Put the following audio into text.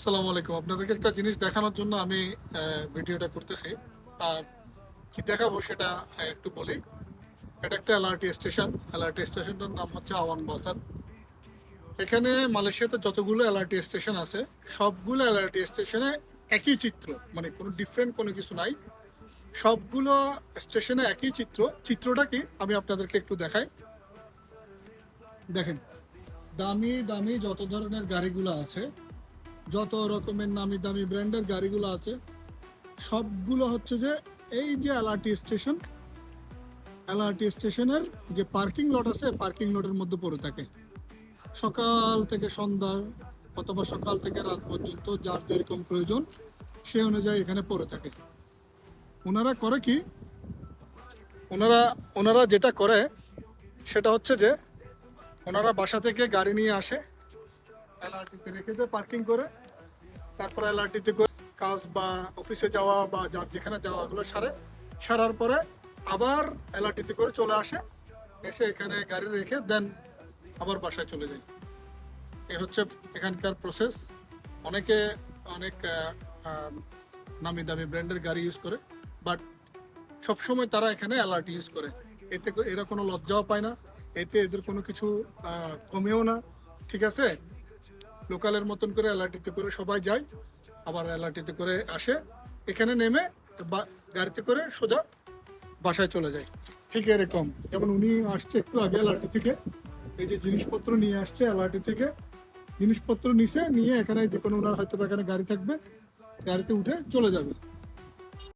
আসসালামু আলাইকুম। আপনাদেরকে একটা জিনিস দেখানোর জন্য আমি ভিডিওটা করতেছি। আহ, কি দেখাবো সেটা একটু বলি। এটা একটা এলআরটি স্টেশন। এলআরটি স্টেশনটার নাম হচ্ছে আওয়ান বাসার এখানে মালয়েশিয়াতে যতগুলো এলআরটি স্টেশন আছে সবগুলো এলআরটি স্টেশনে একই চিত্র মানে কোনো ডিফারেন্ট কোনো কিছু নাই। সবগুলো স্টেশনে একই চিত্র। চিত্রটা কি? আমি আপনাদেরকে একটু দেখাই। দেখেন দামি দামি যত ধরনের গাড়িগুলো আছে যত রকমের নামি দামি ব্র্যান্ডের গাড়িগুলো আছে, সবগুলো হচ্ছে যে এই যে এলআরটি স্টেশন এলআরটি স্টেশনের যে পার্কিং লট আছে পার্কিং লটের মধ্যে পড়ে থাকে। সকাল থেকে সন্ধ্যা অথবা সকাল থেকে রাত পর্যন্ত যার যেরকম প্রয়োজন, সে অনুযায়ী এখানে পড়ে থাকে। ওনারা করে কি? ওনারা ওনারা যেটা করে, সেটা হচ্ছে যে ওনারা বাসা থেকে গাড়ি নিয়ে আসে এলআরটিতে রেখে দেয় পার্কিং করে। তারপর এলআরটিতে করে কাজ বা অফিসে যাওয়া বা যার যেখানে যাওয়া, ওগুলো সারে। সারার পরে আবার এলআরটিতে করে চলে আসে। এসে এখানে গাড়ি রেখে দেন আবার বাসায় চলে যায়। এ হচ্ছে এখানকার প্রসেস অনেকে অনেক নামি দামি ব্র্যান্ডের গাড়ি ইউজ করে বাট সবসময় তারা এখানে অ্যালার্ট ইউজ করে। এতে এরা কোনো লজ্জাও পায় না। এতে এদের কোনো কিছু কমেও না। ঠিক আছে? লোকালের মতন করে অ্যালার্টিতে করে সবাই যায়, আবার অ্যালার্টিতে করে আসে। এখানে নেমে গাড়িতে করে সোজা বাসায় চলে যায়। ঠিক এরকম। যেমন উনি আসছে একটু আগে অ্যালার্টি থেকে, এই যে জিনিসপত্র নিয়ে আসছে অ্যালার্টি থেকে, জিনিসপত্র নিছে, নিয়ে এখানে যে কোনো ওনার হয়তো এখানে গাড়ি থাকবে, গাড়িতে উঠে চলে যাবে।